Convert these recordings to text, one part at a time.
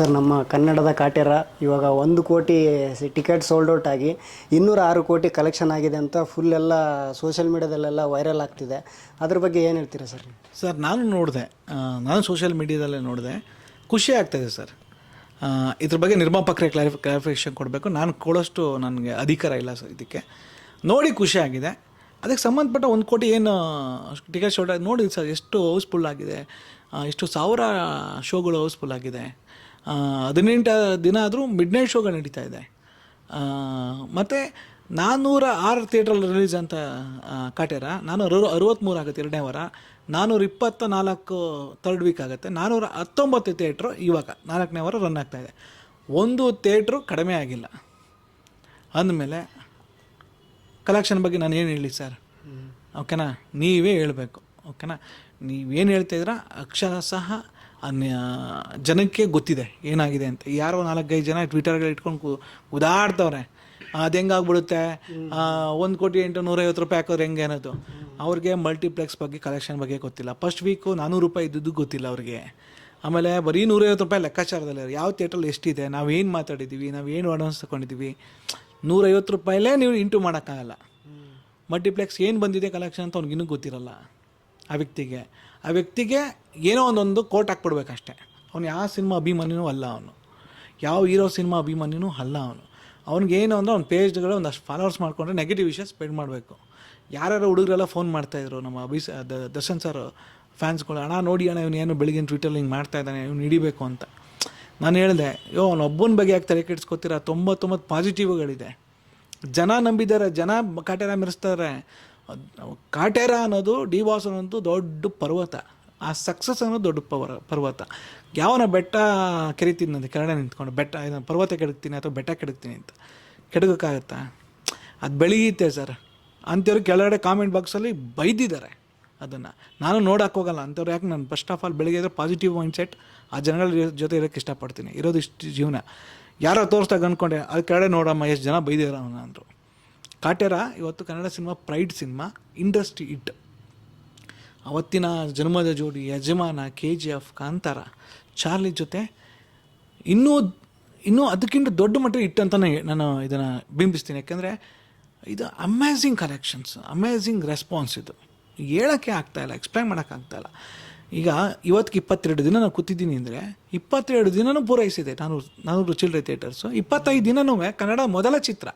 Sir, ನಮ್ಮ ಕನ್ನಡದ ಕಾಟೇರ ಇವಾಗ ಒಂದು ಕೋಟಿ ಟಿಕೆಟ್ ಸೋಲ್ಡ್ ಔಟ್ ಆಗಿ ಇನ್ನೂರ ಆರು ಕೋಟಿ ಕಲೆಕ್ಷನ್ ಆಗಿದೆ ಅಂತ ಫುಲ್ ಎಲ್ಲ ಸೋಷಿಯಲ್ ಮೀಡ್ಯಾದಲ್ಲೆಲ್ಲ ವೈರಲ್ ಆಗ್ತಿದೆ. ಅದ್ರ ಬಗ್ಗೆ ಏನು ಹೇಳ್ತೀರಾ ಸರ್ ಸರ್, ನಾನು ನೋಡಿದೆ ನಾನು ಸೋಷಿಯಲ್ ಮೀಡಿಯಾದಲ್ಲೇ ನೋಡಿದೆ. ಖುಷಿ ಆಗ್ತಾಯಿದೆ ಸರ್. ಇದ್ರ ಬಗ್ಗೆ ನಿರ್ಮಾಪಕರೇ ಕ್ಲಾರಿಫಿ ಕ್ಲಾರಿಫಿಕೇಷನ್ ಕೊಡಬೇಕು. ನಾನು ಕೊಡೋಷ್ಟು ನನಗೆ ಅಧಿಕಾರ ಇಲ್ಲ ಸರ್ ಇದಕ್ಕೆ. ನೋಡಿ ಖುಷಿ ಆಗಿದೆ. ಅದಕ್ಕೆ ಸಂಬಂಧಪಟ್ಟ ಒಂದು ಕೋಟಿ ಏನು ಟಿಕೆಟ್ ಶೋಟ್ ನೋಡಿ ಸರ್, ಎಷ್ಟು ಹೌಸ್ಫುಲ್ ಆಗಿದೆ. ಎಷ್ಟು ಸಾವಿರ ಶೋಗಳು ಹೌಸ್ಫುಲ್ ಆಗಿದೆ. ಹದಿನೆಂಟು ದಿನ ಆದರೂ ಮಿಡ್ ನೈಟ್ ಶೋಗಳು ನಡೀತಾ ಇದೆ. ಮತ್ತು ನಾನ್ನೂರ ಆರು ಥಿಯೇಟ್ರಲ್ಲಿ ರಿಲೀಸ್ ಅಂತ ಕಾಟ್ಯಾರ. ನಾನು ಅರ ಅರವತ್ತ್ಮೂರು ಆಗುತ್ತೆ ಎರಡನೇ ವಾರ. ನಾನ್ನೂರ ಇಪ್ಪತ್ತ ನಾಲ್ಕು ತರ್ಡ್ ವೀಕ್ ಆಗುತ್ತೆ. ನಾನ್ನೂರ ಹತ್ತೊಂಬತ್ತು ಥಿಯೇಟ್ರು ಇವಾಗ ನಾಲ್ಕನೇ ವಾರ ರನ್ ಆಗ್ತಾ ಇದೆ. ಒಂದು ಥಿಯೇಟ್ರು ಕಡಿಮೆ ಆಗಿಲ್ಲ. ಅಂದಮೇಲೆ ಕಲೆಕ್ಷನ್ ಬಗ್ಗೆ ನಾನು ಏನು ಹೇಳಿ ಸರ್ ಓಕೆನಾ ನೀವೇ ಹೇಳಬೇಕು. ಓಕೆನಾ ನೀವೇನು ಹೇಳ್ತಾಯಿದ್ರ ಅಕ್ಷರ ಸಹ ಜನಕ್ಕೆ ಗೊತ್ತಿದೆ ಏನಾಗಿದೆ ಅಂತ. ಯಾರೋ ನಾಲ್ಕೈದು ಜನ ಟ್ವಿಟರ್ಗಳು ಇಟ್ಕೊಂಡು ಉದಾಡ್ತವ್ರೆ ಅದು ಹೆಂಗಾಗ್ಬಿಡುತ್ತೆ? ಒಂದು ಕೋಟಿ ಎಂಟು ನೂರೈವತ್ತು ರೂಪಾಯಿ ಹಾಕೋರು ಹೆಂಗೆ ಅನ್ನೋದು. ಅವ್ರಿಗೆ ಮಲ್ಟಿಪ್ಲೆಕ್ಸ್ ಬಗ್ಗೆ ಕಲೆಕ್ಷನ್ ಬಗ್ಗೆ ಗೊತ್ತಿಲ್ಲ. ಫಸ್ಟ್ ವೀಕು ನಾನ್ನೂರು ರೂಪಾಯಿ ಇದ್ದಿದ್ದು ಗೊತ್ತಿಲ್ಲ ಅವ್ರಿಗೆ. ಆಮೇಲೆ ಬರೀ ನೂರೈವತ್ತು ರೂಪಾಯಿ ಲೆಕ್ಕಾಚಾರದಲ್ಲಿ ಯಾವ ಥಿಯೇಟ್ರಲ್ಲಿ ಎಷ್ಟಿದೆ? ನಾವೇನು ಮಾತಾಡಿದ್ದೀವಿ ನಾವೇನು ಅಡ್ವಾನ್ಸ್ ತೊಗೊಂಡಿದ್ದೀವಿ ನೂರೈವತ್ತು ರೂಪಾಯಲ್ಲೇ ನೀವು ಇಂಟು ಮಾಡೋಕ್ಕಾಗಲ್ಲ. ಮಲ್ಟಿಪ್ಲೆಕ್ಸ್ ಏನು ಬಂದಿದೆ ಕಲೆಕ್ಷನ್ ಅಂತ ಅವ್ನಿಗಿನ್ನೂ ಗೊತ್ತಿರಲ್ಲ. ಆ ವ್ಯಕ್ತಿಗೆ. ಆ ವ್ಯಕ್ತಿಗೆ ಏನೋ ಒಂದೊಂದು ಕೋಟ್ ಹಾಕ್ಬಿಡ್ಬೇಕಷ್ಟೆ. ಅವ್ನು ಯಾವ ಸಿನಿಮಾ ಅಭಿಮಾನಿನೂ ಅಲ್ಲ ಅವನು. ಯಾವ ಹೀರೋ ಸಿನಿಮಾ ಅಭಿಮಾನಿನೂ ಅಲ್ಲ ಅವನು. ಅವ್ನಿಗೆ ಏನು ಅಂದರೆ ಅವ್ನ ಪೇಜ್ಗಳು ಒಂದಷ್ಟು ಫಾಲೋವರ್ಸ್ ಮಾಡಿಕೊಂಡ್ರೆ ನೆಗೆಟಿವ್ ವಿಷಯ ಸ್ಪ್ರೆಡ್ ಮಾಡಬೇಕು. ಯಾರ್ಯಾರು ಹುಡುಗರೆಲ್ಲ ಫೋನ್ ಮಾಡ್ತಾಯಿದ್ರು ನಮ್ಮ ಅಭಿಸ ದರ್ಶನ್ ಸರ್ ಫ್ಯಾನ್ಸ್ಗಳು ಅಣ್ಣ ನೋಡಿ ಅಣ್ಣ, ಇವನು ಏನು ಬೆಳಿಗ್ಗೆ ಟ್ವಿಟರ್ ಹಿಂಗೆ ಮಾಡ್ತಾ ಇದ್ದಾನೆ, ಇವ್ನು ಹಿಡಿಬೇಕು ಅಂತ. ನಾನು ಹೇಳಿದೆ ಯೋ ಅವ್ನು ಒಬ್ಬನ ಬಗ್ಗೆ ಯಾಕೆ ತಲೆ ಕೆಡಿಸ್ಕೊತೀರ? ತೊಂಬತ್ತೊಂಬತ್ತು ಪಾಸಿಟಿವ್ಗಳಿದೆ ಜನ ನಂಬಿದ್ದಾರೆ, ಜನ ಕಾಟೇರ ಮೆರೆಸ್ತಾರೆ ಕಾಟೇರ ಅನ್ನೋದು ಡಿ ಬಾಸ್ ಅನ್ನೋದು ದೊಡ್ಡ ಪರ್ವತ. ಆ ಸಕ್ಸಸ್ ಅನ್ನೋದು ದೊಡ್ಡ ಪವರ್, ಪರ್ವತ. ಯಾವನ ಬೆಟ್ಟ ಕೆರಿತೀನಿ ನನಗೆ ಕೆಳಗಡೆ ನಿಂತ್ಕೊಂಡು. ಬೆಟ್ಟ ಪರ್ವತ ಕೆಡಗ್ತೀನಿ ಅಥವಾ ಬೆಟ್ಟ ಕೆಡಗ್ತೀನಿ ಅಂತ. ಕೆಡಗೋಕ್ಕಾಗತ್ತಾ? ಅದು ಬೆಳೆಯುತ್ತೆ ಸರ್. ಅಂಥವ್ರು ಕೆಳಗಡೆ ಕಾಮೆಂಟ್ ಬಾಕ್ಸಲ್ಲಿ ಬೈದಿದ್ದಾರೆ ಅದನ್ನು. ನಾನು ನೋಡೋಕೆ ಹೋಗಲ್ಲ. ಅಂಥವ್ರು ಯಾಕೆ ನಾನು ಫಸ್ಟ್ ಆಫ್ ಆಲ್ ಬೆಳಗ್ಗೆ ಇದ್ರೆ ಪಾಸಿಟಿವ್ ಮೈಂಡ್ಸೆಟ್ ಆ ಜನಗಳ ಜೊತೆ ಇರೋಕ್ಕೆ ಇಷ್ಟಪಡ್ತೀನಿ. ಇರೋದು ಇಷ್ಟು ಜೀವನ. ಯಾರೋ ತೋರಿಸ್ದಾಗ ಅಂದ್ಕೊಂಡೆ ಅದು ಕೆಳಗಡೆ ನೋಡಮ್ಮ, ಎಷ್ಟು ಜನ ಬೈದಿದ್ದಾರೆ ಅವನ ಅಂದರು. ಕಾಟೇರ ಇವತ್ತು Kannada cinema pride cinema, industry it ಅವತ್ತಿನ ಜನ್ಮದ ಜೋಡಿ Yajamana K G F Kantara, Charlie ಜೊತೆ ಇನ್ನೂ ಇನ್ನೂ ಅದಕ್ಕಿಂತ ದೊಡ್ಡ ಮಟ್ಟ ಇಟ್ಟು ಅಂತಲೇ ನಾನು ಇದನ್ನು ಬಿಂಬಿಸ್ತೀನಿ. ಯಾಕೆಂದರೆ ಇದು ಅಮೇಝಿಂಗ್ ಕಲೆಕ್ಷನ್ಸ್ ಅಮೇಝಿಂಗ್ ರೆಸ್ಪಾನ್ಸ್ ಇದು. ಹೇಳೋಕ್ಕೆ ಆಗ್ತಾಯಿಲ್ಲ ಎಕ್ಸ್ಪ್ಲೈನ್ ಮಾಡೋಕ್ಕಾಗ್ತಾಯಿಲ್ಲ ಈಗ ಇವತ್ತಿಗೆ ಇಪ್ಪತ್ತೆರಡು ದಿನ ನಾನು ಕೂತಿದ್ದೀನಿ ಅಂದರೆ ಇಪ್ಪತ್ತೆರಡು ದಿನನೂ ಪೂರೈಸಿದೆ. ನಾನು ನಾನೂರು ಚಿಲ್ಡ್ರೆ ಥಿಯೇಟರ್ಸು ಇಪ್ಪತ್ತೈದು ದಿನವೂ ಕನ್ನಡ ಮೊದಲ ಚಿತ್ರ.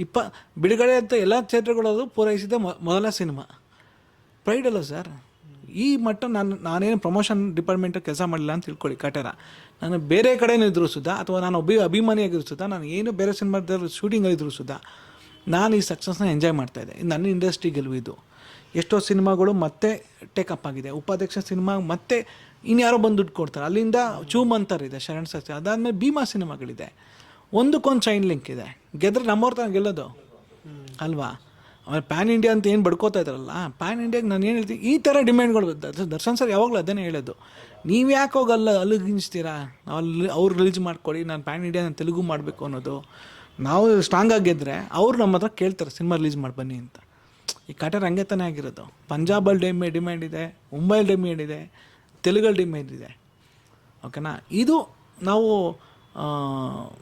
ಇಪ್ಪ, ಬಿಡುಗಡೆ ಅಂತ ಎಲ್ಲ ಥಿಯೇಟ್ರ್ಗಳಲ್ಲೂ ಪೂರೈಸಿದ ಮೊದಲ ಸಿನಿಮಾ. ಪ್ರೈಡ್ ಅಲ್ಲ ಸರ್ ಈ ಮಟ್ಟ ನಾನು, ನಾನೇನು ಪ್ರಮೋಷನ್ ಡಿಪಾರ್ಟ್ಮೆಂಟ್ ಕೆಲಸ ಮಾಡಿಲ್ಲ ಅಂತ ತಿಳ್ಕೊಳ್ಳಿ, ಕಟೇರ. ನಾನು ಬೇರೆ ಕಡೆಯೂ ಇದ್ರು ಸುದಾ ಅಥವಾ ನಾನು ಒಬ್ಬ ಅಭಿಮಾನಿಯಾಗಿದ್ರು ಸುದಾ ನಾನು ಏನು ಬೇರೆ ಸಿನಿಮಾದಲ್ಲಿ ಶೂಟಿಂಗಲ್ಲಿದ್ರು ಸುದಾ ನಾನು ಈ ಸಕ್ಸಸ್ನ ಎಂಜಾಯ್ ಮಾಡ್ತಾಯಿದ್ದೆ ಇದ್ದೆ. ನನ್ನ ಇಂಡಸ್ಟ್ರಿ ಗೆಲುವು ಇದು. ಎಷ್ಟೋ ಸಿನಿಮಾಗಳು ಮತ್ತೆ ಟೇಕಪ್ ಆಗಿದೆ. ಉಪಾಧ್ಯಕ್ಷ ಸಿನಿಮಾ ಮತ್ತೆ ಇನ್ಯಾರೋ ಬಂದು ದುಡ್ಡು ಕೊಡ್ತಾರೆ. ಅಲ್ಲಿಂದ ಚೂಮ್ ಅಂತಾರಿದೆ ಶರಣ್ ಸತ್ಯ ಅದಾದಮೇಲೆ ಭೀಮಾ ಸಿನಿಮಾಗಳಿದೆ. ಒಂದಕ್ಕೊಂದು ಚೈನ್ ಲಿಂಕ್ ಇದೆ. ಗೆದ್ರೆ ನಮ್ಮವ್ರ ತನಕ ಗೆಲ್ಲೋದು. ಅಲ್ವಾ? ಆಮೇಲೆ ಪ್ಯಾನ್ ಇಂಡಿಯಾ ಅಂತ ಏನು ಬಡ್ಕೋತಾ ಇದ್ದಾರಲ್ಲ ಪ್ಯಾನ್ ಇಂಡಿಯಾಗೆ ನಾನು ಏನು ಹೇಳ್ತೀನಿ ಈ ಥರ ಡಿಮ್ಯಾಂಡ್ಗಳು ಬರ್ತದೆ. ದರ್ಶನ್ ಸರ್ ಯಾವಾಗಲೂ ಅದನ್ನೇ ಹೇಳೋದು. ನೀವು ಯಾಕೆ ಹೋಗಲ್ಲ ಅಲ್ಲಿಗಿಂಚ್ತೀರಾ ನಾವು ಅಲ್ಲಿ ಅವ್ರು ರಿಲೀಸ್ ಮಾಡ್ಕೊಡಿ, ನಾನು ಪ್ಯಾನ್ ಇಂಡಿಯಾ ನಾನು ತೆಲುಗು ಮಾಡಬೇಕು ಅನ್ನೋದು. ನಾವು ಸ್ಟ್ರಾಂಗ್ ಆಗಿದ್ದರೆ ಅವ್ರು ನಮ್ಮ ಹತ್ರ ಕೇಳ್ತಾರೆ, ಸಿನಿಮಾ ರಿಲೀಸ್ ಮಾಡಿ ಬನ್ನಿ ಅಂತ. ಈ ಕಾಟರ್ ಹಂಗೆ ತಾನೇ ಆಗಿರೋದು. ಪಂಜಾಬಲ್ಲಿ ಡಿಮೆ ಡಿಮ್ಯಾಂಡ್ ಇದೆ ಮುಂಬೈಲಿ ಡಿಮ್ಯಾಂಡ್ ಇದೆ ತೆಲುಗಲ್ಲಿ ಡಿಮ್ಯಾಂಡ್ ಇದೆ. ಓಕೆನಾ ಇದು ನಾವು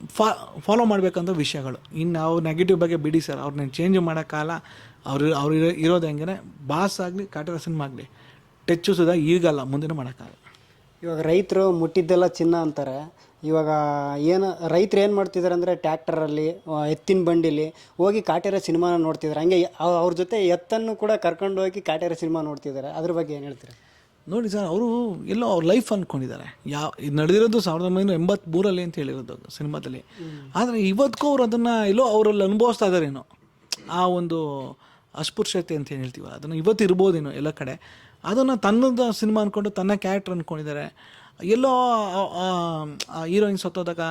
ಫಾ ಫಾಲೋ ಮಾಡಬೇಕಂತ ವಿಷಯಗಳು. ಇನ್ನು ಅವ್ರು ನೆಗೆಟಿವ್ ಬಗ್ಗೆ ಬಿಡಿ ಸರ್ ಅವ್ರನ್ನ ಚೇಂಜ್ ಮಾಡೋಕ್ಕಾಲ ಅವ್ರು ಅವ್ರು ಇರೋ, ಇರೋದು ಹೆಂಗೆ ಬಾಸ್ ಆಗಲಿ ಕಾಟರ ಸಿನಿಮಾ ಆಗಲಿ. ಟೆಚ್ಚು ಸುಧಾ ಈಗಲ್ಲ, ಮುಂದಿನ ಮಾಡೋಕ್ಕಾಗಲ್ಲ. ಇವಾಗ ರೈತರು ಮುಟ್ಟಿದ್ದೆಲ್ಲ ಚಿನ್ನ ಅಂತಾರೆ. ಇವಾಗ ಏನು, ರೈತರು ಏನು ಮಾಡ್ತಿದ್ದಾರೆ ಅಂದರೆ ಟ್ಯಾಕ್ಟರಲ್ಲಿ ಎತ್ತಿನ ಬಂಡಿಲಿ ಹೋಗಿ ಕಾಟೇರ ಸಿನಿಮಾನ ನೋಡ್ತಿದ್ದಾರೆ ಹಂಗೆ, ಅವ್- ಅವ್ರ ಜೊತೆ ಎತ್ತನ್ನು ಕೂಡ ಕರ್ಕೊಂಡು ಹೋಗಿ ಕಾಟೇರ ಸಿನಿಮಾ ನೋಡ್ತಿದ್ದಾರೆ ಅದ್ರ ಬಗ್ಗೆ ಏನು ಹೇಳ್ತೀರಾ? ನೋಡಿ ಸರ್, ಅವರು ಎಲ್ಲೋ ಅವ್ರ ಲೈಫ್ ಅಂದ್ಕೊಂಡಿದ್ದಾರೆ ಯಾವ ಇದು ನಡೆದಿರೋದು ಸಾವಿರದ ಒಂಬೈನೂರ ಎಂಬತ್ತ್ಮೂರಲ್ಲಿ ಅಂತ ಹೇಳಿರೋದು ಸಿನಿಮಾದಲ್ಲಿ. ಆದರೆ ಇವತ್ತಿಗೂ ಅವ್ರು ಅದನ್ನು ಎಲ್ಲೋ ಅವರಲ್ಲಿ ಅನುಭವಿಸ್ತಾ ಇದ್ದಾರೇನೋ ಆ ಒಂದು ಅಸ್ಪೃಶ್ಯತೆ ಅಂತ ಏನು ಹೇಳ್ತೀವ ಅದನ್ನು ಇವತ್ತು ಇರ್ಬೋದೇನೋ ಎಲ್ಲ ಕಡೆ. ಅದನ್ನು ತನ್ನದ ಸಿನಿಮಾ ಅಂದ್ಕೊಂಡು ತನ್ನ ಕ್ಯಾರೆಕ್ಟರ್ ಅಂದ್ಕೊಂಡಿದ್ದಾರೆ ಎಲ್ಲೋ ಹೀರೋಯಿನ್ ಸತ್ತೋದಾಗ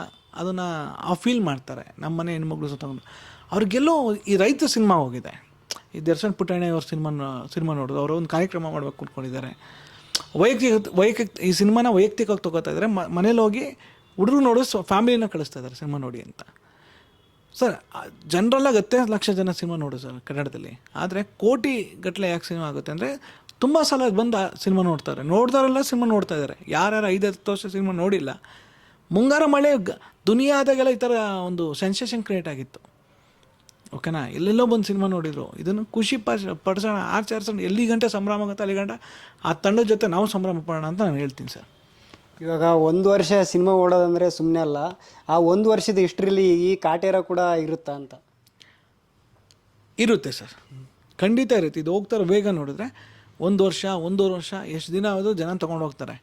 ಅದನ್ನು ಆ ಫೀಲ್ ಮಾಡ್ತಾರೆ. ನಮ್ಮ ಮನೆ ಹೆಣ್ಮಕ್ಳು ಸತ್ತೋಗ್ರು ಅವ್ರಿಗೆಲ್ಲೋ ಈ ರೈತ ಸಿನಿಮಾ ಹೋಗಿದೆ. ಈ ದರ್ಶನ್ ಪುಟಾಣಿ ಅವ್ರ ಸಿನಿಮಾ ಸಿನಿಮಾ ನೋಡೋದು ಅವರು ಒಂದು ಕಾರ್ಯಕ್ರಮ ಮಾಡ್ಬೇಕು ಅಂದ್ಕೊಂಡಿದ್ದಾರೆ ವೈಯಕ್ತಿಕ ವೈಯಕ್ತಿಕ ಈ ಸಿನಿಮಾನ ವೈಯಕ್ತಿಕವಾಗಿ ತೊಗೋತಾ ಇದ್ದಾರೆ. ಮನೇಲಿ ಹೋಗಿ ಹುಡುಗರು ನೋಡೋ ಫ್ಯಾಮಿಲಿನ ಕಳಿಸ್ತಾ ಇದ್ದಾರೆ ಸಿನಿಮಾ ನೋಡಿ ಅಂತ. ಸರ್ ಜನರಲ್ಲಾಗಿ ಹತ್ತೇ ಲಕ್ಷ ಜನ ಸಿನಿಮಾ ನೋಡು ಸರ್, ಕನ್ನಡದಲ್ಲಿ. ಆದರೆ ಕೋಟಿ ಗಟ್ಟಲೆ ಯಾಕೆ ಸಿನಿಮಾ ಆಗುತ್ತೆ ಅಂದರೆ ತುಂಬ ಸಲ ಬಂದು ಸಿನಿಮಾ ನೋಡ್ತಾರೆ. ನೋಡ್ದವರೆಲ್ಲ ಸಿನಿಮಾ ನೋಡ್ತಾ ಇದ್ದಾರೆ. ಯಾರ್ಯಾರು ಐದು ಹತ್ತು ವರ್ಷ ಸಿನಿಮಾ ನೋಡಿಲ್ಲ. ಮುಂಗಾರು ಮಳೆ ದುನಿಯಾದಾಗೆಲ್ಲ ಈ ಥರ ಒಂದು ಸೆನ್ಸೇಷನ್ ಕ್ರಿಯೇಟ್ ಆಗಿತ್ತು. ಓಕೆನಾ? ಎಲ್ಲೆಲ್ಲೋ ಬಂದು ಸಿನಿಮಾ ನೋಡಿದ್ರು. ಇದನ್ನು ಖುಷಿ ಪಡಿಸ್ ಪಡಿಸೋಣ. ಆಚರಿಸೋಣ ಎಲ್ಲಿ ಗಂಟೆ ಸಂಭ್ರಮ ಆಗುತ್ತೆ ಅಲ್ಲಿ ಗಂಟೆ? ಆ ತಂಡದ ಜೊತೆ ನಾವು ಸಂಭ್ರಮ ಪಡೋಣ ಅಂತ ನಾನು ಹೇಳ್ತೀನಿ ಸರ್. ಇವಾಗ ಒಂದು ವರ್ಷ ಸಿನಿಮಾ ಓಡೋದಂದರೆ ಸುಮ್ಮನೆ ಅಲ್ಲ ಆ ಒಂದು ವರ್ಷದ ಹಿಸ್ಟ್ರಿಲಿ ಈ ಕಾಟೇರ ಕೂಡ ಇರುತ್ತಾ ಅಂತ? ಇರುತ್ತೆ ಸರ್. ಖಂಡಿತ ಇರುತ್ತೆ. ಇದು ಹೋಗ್ತಾರೆ ಬೇಗ ನೋಡಿದ್ರೆ. ಒಂದು ವರ್ಷ ಒಂದೂವರೆ ವರ್ಷ ಎಷ್ಟು ದಿನ ಆದರೂ ಜನ ತೊಗೊಂಡು ಹೋಗ್ತಾರೆ.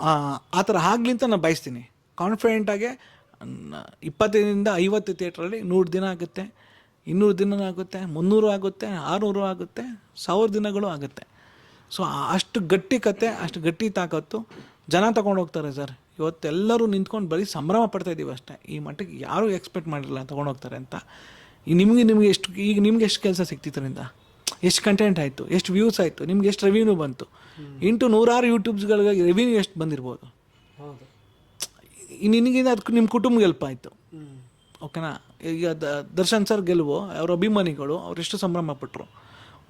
ಆ ಆ ಥರ ಆಗಲಿ ಅಂತ ನಾನು ಬಯಸ್ತೀನಿ. ಕಾನ್ಫಿಡೆಂಟಾಗೆ ಇಪ್ಪತ್ತೈದರಿಂದ ಐವತ್ತು ಥಿಯೇಟ್ರಲ್ಲಿ ನೂರು ದಿನ ಆಗುತ್ತೆ. ಇನ್ನೂರು ದಿನ ಆಗುತ್ತೆ ಮುನ್ನೂರು ಆಗುತ್ತೆ ಆರುನೂರು ಆಗುತ್ತೆ ಸಾವಿರ ದಿನಗಳು ಆಗುತ್ತೆ. ಸೊ ಅಷ್ಟು ಗಟ್ಟಿ ಕತೆ ಅಷ್ಟು ಗಟ್ಟಿ ತಾಕತ್ತು ಜನ ತಗೊಂಡು ಹೋಗ್ತಾರೆ ಸರ್. ಇವತ್ತೆಲ್ಲರೂ ನಿಂತ್ಕೊಂಡು ಬರೀ ಸಂಭ್ರಮ ಪಡ್ತಾ ಇದ್ದೀವಿ ಅಷ್ಟೇ. ಈ ಮಟ್ಟಿಗೆ ಯಾರೂ ಎಕ್ಸ್ಪೆಕ್ಟ್ ಮಾಡಿರಲಿಲ್ಲ ತೊಗೊಂಡು ಹೋಗ್ತಾರೆ ಅಂತ. ಈ ನಿಮಗೆ ನಿಮಗೆ ಎಷ್ಟು ಈಗ ನಿಮ್ಗೆ ಎಷ್ಟು ಕೆಲಸ ಸಿಕ್ತಿತ್ತರಿಂದ ಎಷ್ಟು ಕಂಟೆಂಟ್ ಆಯಿತು? ಎಷ್ಟು ವ್ಯೂಸ್ ಆಯಿತು? ನಿಮ್ಗೆ ಎಷ್ಟು ರೆವಿನ್ಯೂ ಬಂತು? ಇಂಟು ನೂರಾರು ಯೂಟ್ಯೂಬ್ಸ್ಗಳಿಗೆ ರೆವಿನ್ಯೂ ಎಷ್ಟು ಬಂದಿರ್ಬೋದು? ನಿನಗಿಂದ ಅದಕ್ಕೆ ನಿಮ್ಮ ಕುಟುಂಬ ಹೆಲ್ಪ್ ಆಯಿತು. ಓಕೆನಾ? ಈಗ ದ- ದರ್ಶನ್ ಸರ್ ಗೆಲುವು, ಅವ್ರ ಅಭಿಮಾನಿಗಳು ಅವರೆಷ್ಟು ಸಂಭ್ರಮ ಪಟ್ಟರು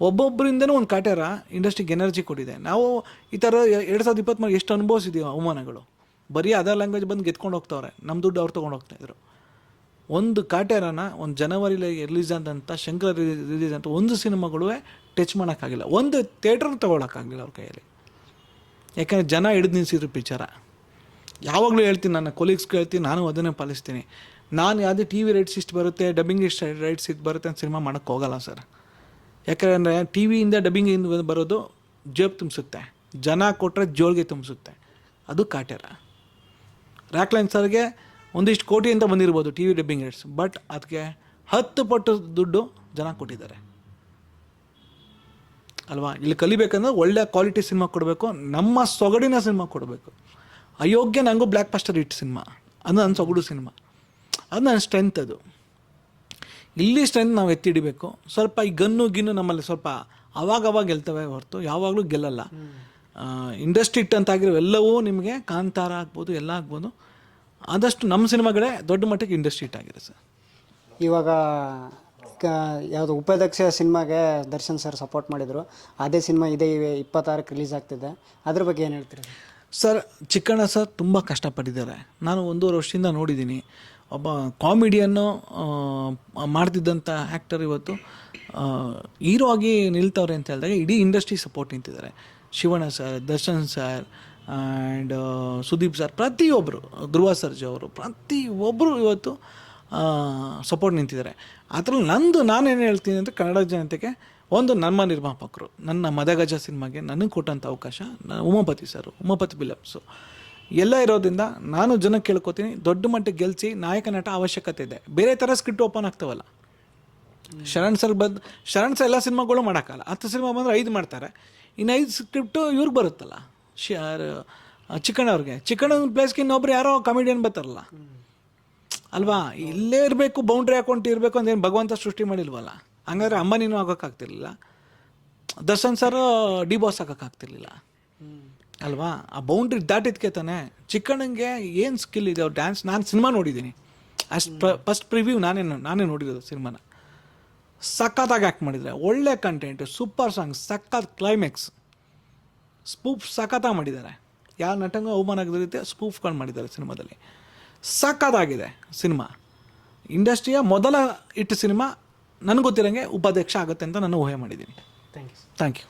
ಒಬ್ಬೊಬ್ಬರಿಂದನೂ ಒಂದು ಕಾಟ್ಯಾರ ಇಂಡಸ್ಟ್ರಿಗೆ ಎನರ್ಜಿ ಕೊಟ್ಟಿದೆ. ನಾವು ಈ ಥರ ಎರಡು ಸಾವಿರದ ಇಪ್ಪತ್ತ್ಮೂರು ಎಷ್ಟು ಅನುಭವಿಸಿದ್ದೀವಿ ಅವಮಾನಗಳು. ಬರೀ ಅದರ್ ಲ್ಯಾಂಗ್ವೇಜ್ ಬಂದು ಗೆದ್ಕೊಂಡು ಹೋಗ್ತಾವ್ರೆ. ನಮ್ಮ ದುಡ್ಡು ಅವ್ರು ತೊಗೊಂಡು ಹೋಗ್ತಾಯಿದ್ರು ಒಂದು ಕಾಟ್ಯಾರನ ಒಂದು ಜನವರಿಲಿ ರಿಲೀಸ್ ಆದಂಥ ಶಂಕರ ರಿಲೀಸ್ ಅಂತ ಒಂದು ಸಿನಿಮಾಗಳು ಟಚ್ ಮಾಡೋಕ್ಕಾಗಿಲ್ಲ. ಒಂದು ಥಿಯೇಟರ್ ತೊಗೊಳಕ್ಕಾಗಲಿಲ್ಲ ಅವ್ರ ಕೈಯಲ್ಲಿ. ಯಾಕಂದರೆ ಜನ ಹಿಡಿದು ನಿಲ್ಸಿದ್ರು ಪಿಕ್ಚರ. ಯಾವಾಗಲೂ ಹೇಳ್ತೀನಿ, ನನ್ನ ಕೊಲೀಗ್ಸ್ಗೆ ಹೇಳ್ತೀನಿ ನಾನು ಅದನ್ನೇ ಪಾಲಿಸ್ತೀನಿ. ನಾನು ಯಾವುದೇ ಟಿ ವಿ ರೈಟ್ಸ್ ಇಷ್ಟು ಬರುತ್ತೆ ಡಬ್ಬಿಂಗ್ ಇಷ್ಟು ರೈಟ್ಸ್ ಇದು ಬರುತ್ತೆ ಅಂತ ಸಿನಿಮಾ ಮಾಡೋಕ್ಕೆ ಹೋಗಲ್ಲ ಸರ್ ಯಾಕಂದರೆ ಟಿ ವಿಯಿಂದ ಡಬ್ಬಿಂಗಿಂದ ಬರೋದು ಜೇಬ್ ತುಂಬಿಸುತ್ತೆ. ಜನ ಕೊಟ್ಟರೆ ಜೋಳಿಗೆ ತುಂಬಿಸುತ್ತೆ. ಅದು ಕಾಟ್ಯಾರ. ರಾಕ್ಲೈನ್ ಸರ್ಗೆ ಒಂದಿಷ್ಟು ಕೋಟಿಯಿಂದ ಬಂದಿರ್ಬೋದು T V dubbing rights but ಅದಕ್ಕೆ ಹತ್ತು ಪಟ್ಟು ದುಡ್ಡು ಜನ ಕೊಟ್ಟಿದ್ದಾರೆ. ಅಲ್ವಾ? ಇಲ್ಲಿ ಕಲಿಬೇಕಂದ್ರೆ ಒಳ್ಳೆ ಕ್ವಾಲಿಟಿ ಸಿನಿಮಾ ಕೊಡಬೇಕು, ನಮ್ಮ ಸೊಗಡಿನ ಸಿನಿಮಾ ಕೊಡಬೇಕು. ಅಯೋಗ್ಯ ನನಗೂ ಬ್ಲ್ಯಾಕ್ ಪಾಸ್ಟರ್ ಇಟ್ ಸಿನಿಮಾ ಅದು ನನ್ನ ಸೊಗಡು ಸಿನಿಮಾ ಅದು ನನ್ನ ಸ್ಟ್ರೆಂತ್ ಅದು. ಇಲ್ಲಿ ಸ್ಟ್ರೆಂತ್ ನಾವು ಎತ್ತಿಡಬೇಕು. ಸ್ವಲ್ಪ ಈ ಗನ್ನು ಗಿನ್ನು ನಮ್ಮಲ್ಲಿ ಸ್ವಲ್ಪ ಅವಾಗ ಅವಾಗ ಗೆಲ್ತವೆ ಹೊರತು ಯಾವಾಗಲೂ ಗೆಲ್ಲಲ್ಲ. ಇಂಡಸ್ಟ್ರಿ ಇಟ್ ಅಂತಾಗಿರೋ ಎಲ್ಲವೂ ನಿಮಗೆ ಕಾಂತಾರ ಆಗ್ಬೋದು ಎಲ್ಲ ಆಗ್ಬೋದು. ಆದಷ್ಟು ನಮ್ಮ ಸಿನಿಮಾಗಳೇ ದೊಡ್ಡ ಮಟ್ಟಕ್ಕೆ ಇಂಡಸ್ಟ್ರಿ ಇಟ್ ಆಗಿದೆ ಸರ್. ಇವಾಗ ಯಾವುದು ಉಪಾಧ್ಯಕ್ಷ ಸಿನಿಮಾಗೆ ದರ್ಶನ್ ಸರ್ ಸಪೋರ್ಟ್ ಮಾಡಿದರು. ಅದೇ ಸಿನಿಮಾ ಇದೇ ಇವೆ ಇಪ್ಪತ್ತಾರಕ್ಕೆ ರಿಲೀಸ್ ಆಗ್ತಿದೆ. ಅದ್ರ ಬಗ್ಗೆ ಏನು ಹೇಳ್ತೀರಿ? ಸರ್ ಚಿಕ್ಕಣ್ಣ ಸರ್ ತುಂಬ ಕಷ್ಟಪಟ್ಟಿದ್ದಾರೆ. ನಾನು ಒಂದೂವರೆ ವರ್ಷದಿಂದ ನೋಡಿದ್ದೀನಿ. ಒಬ್ಬ ಕಾಮಿಡಿಯನ್ನು ಮಾಡ್ತಿದ್ದಂಥ ಆ್ಯಕ್ಟರ್ ಇವತ್ತು ಹೀರೋ ಆಗಿ ನಿಲ್ತವ್ರೆ ಅಂತ ಹೇಳಿದಾಗ ಇಡೀ ಇಂಡಸ್ಟ್ರಿ ಸಪೋರ್ಟ್ ನಿಂತಿದ್ದಾರೆ. Shivanna sir Darshan sir and Sudeep sir ಪ್ರತಿಯೊಬ್ಬರು ಧ್ರುವ ಸರ್ಜ ಅವರು ಪ್ರತಿಯೊಬ್ಬರು ಇವತ್ತು ಸಪೋರ್ಟ್ ನಿಂತಿದ್ದಾರೆ. ಅದ್ರಲ್ಲಿ ನಂದು ನಾನೇನು ಹೇಳ್ತೀನಿ ಅಂದರೆ ಕನ್ನಡ ಜನತೆಗೆ ಒಂದು ನಮ್ಮ ನಿರ್ಮಾಪಕರು, ನನ್ನ ಮದಗಜ ಸಿನಿಮಾಗೆ ನನಗೆ ಕೊಟ್ಟಂಥ ಅವಕಾಶ ಉಮಾಪತಿ ಸರ್ ಉಮಾಪತಿ ಫಿಲಮ್ಸು ಎಲ್ಲ ಇರೋದ್ರಿಂದ ನಾನು ಜನಕ್ಕೆ ಕೇಳ್ಕೊತೀನಿ, ದೊಡ್ಡ ಮಟ್ಟಿಗೆ ಗೆಲ್ಸಿ ನಾಯಕ ನಟ ಅವಶ್ಯಕತೆ ಇದೆ. ಬೇರೆ ಥರ ಸ್ಕ್ರಿಪ್ಟ್ ಓಪನ್ ಆಗ್ತಾವಲ್ಲ. ಶರಣ್ ಸರ್ ಬಂದು, ಶರಣ್ ಸರ್ ಎಲ್ಲ ಸಿನಿಮಾಗಳು ಮಾಡೋಕ್ಕಲ್ಲ ಹತ್ತು ಸಿನಿಮಾ ಬಂದರೆ ಐದು ಮಾಡ್ತಾರೆ. ಇನ್ನು ಐದು ಸ್ಕ್ರಿಪ್ಟು ಇವ್ರಿಗೆ ಬರುತ್ತಲ್ಲ. ಶಾರ್ ಚಿಕನ್ ಅವ್ರಿಗೆ. ಚಿಕನ್ ಪ್ಲೇಸ್ಗೆ ಇನ್ನೊಬ್ರು ಯಾರೋ ಕಾಮಿಡಿಯನ್ ಬರ್ತಾರಲ್ಲ. ಅಲ್ವಾ? ಇಲ್ಲೇ ಇರಬೇಕು ಬೌಂಡ್ರಿ ಹಾಕೊಂಡು ಇರಬೇಕು ಅಂದೇನು ಭಗವಂತ ಸೃಷ್ಟಿ ಮಾಡಿಲ್ವಲ್ಲ? ಹಂಗಾದ್ರೆ ಅಂಬಾನಿನೂ ಆಗೋಕ್ಕಾಗ್ತಿರ್ಲಿಲ್ಲ. ದರ್ಶನ್ ಸರ್ ಡಿ ಬಾಸ್ ಆಗೋಕ್ಕಾಗ್ತಿರ್ಲಿಲ್ಲ. ಅಲ್ವಾ? ಆ ಬೌಂಡ್ರಿ ದಾಟಿದ್ಕೆ ತಾನೆ ಚಿಕ್ಕಣ್ಣಂಗೆ ಏನು ಸ್ಕಿಲ್ ಇದೆ ಅವ್ರ ಡ್ಯಾನ್ಸ್ ನಾನು ಸಿನಿಮಾ ನೋಡಿದ್ದೀನಿ. ಅಷ್ಟು ಫಸ್ಟ್ ಪ್ರಿವ್ಯೂ ನಾನೇ ನಾನೇ ನೋಡಿರೋದು ಸಿನಿಮಾನ ಸಖತ್ತಾಗಿ ಆ್ಯಕ್ಟ್ ಮಾಡಿದರೆ ಒಳ್ಳೆ ಕಂಟೆಂಟ್ ಸೂಪರ್ ಸಾಂಗ್ ಸಖತ್ ಕ್ಲೈಮ್ಯಾಕ್ಸ್ ಸ್ಪೂಫ್ ಸಖತ್ತಾಗಿ ಮಾಡಿದ್ದಾರೆ. ಯಾರು ನಟಂಗ ಅವಮಾನ ಆಗದ ರೀತಿ ಸ್ಪೂಫ್ಗಳು ಮಾಡಿದ್ದಾರೆ ಸಿನಿಮಾದಲ್ಲಿ ಸಖತ್ತಾಗಿದೆ ಸಿನಿಮಾ ಇಂಡಸ್ಟ್ರಿಯ ಮೊದಲ ಇಟ್ಟು ಸಿನಿಮಾ ನನಗೆ ಗೊತ್ತಿರೋಂಗೆ ಉಪಾಧ್ಯಕ್ಷ ಆಗುತ್ತೆ ಅಂತ ನಾನು ಊಹೆ ಮಾಡಿದ್ದೀನಿ. Thank you thank you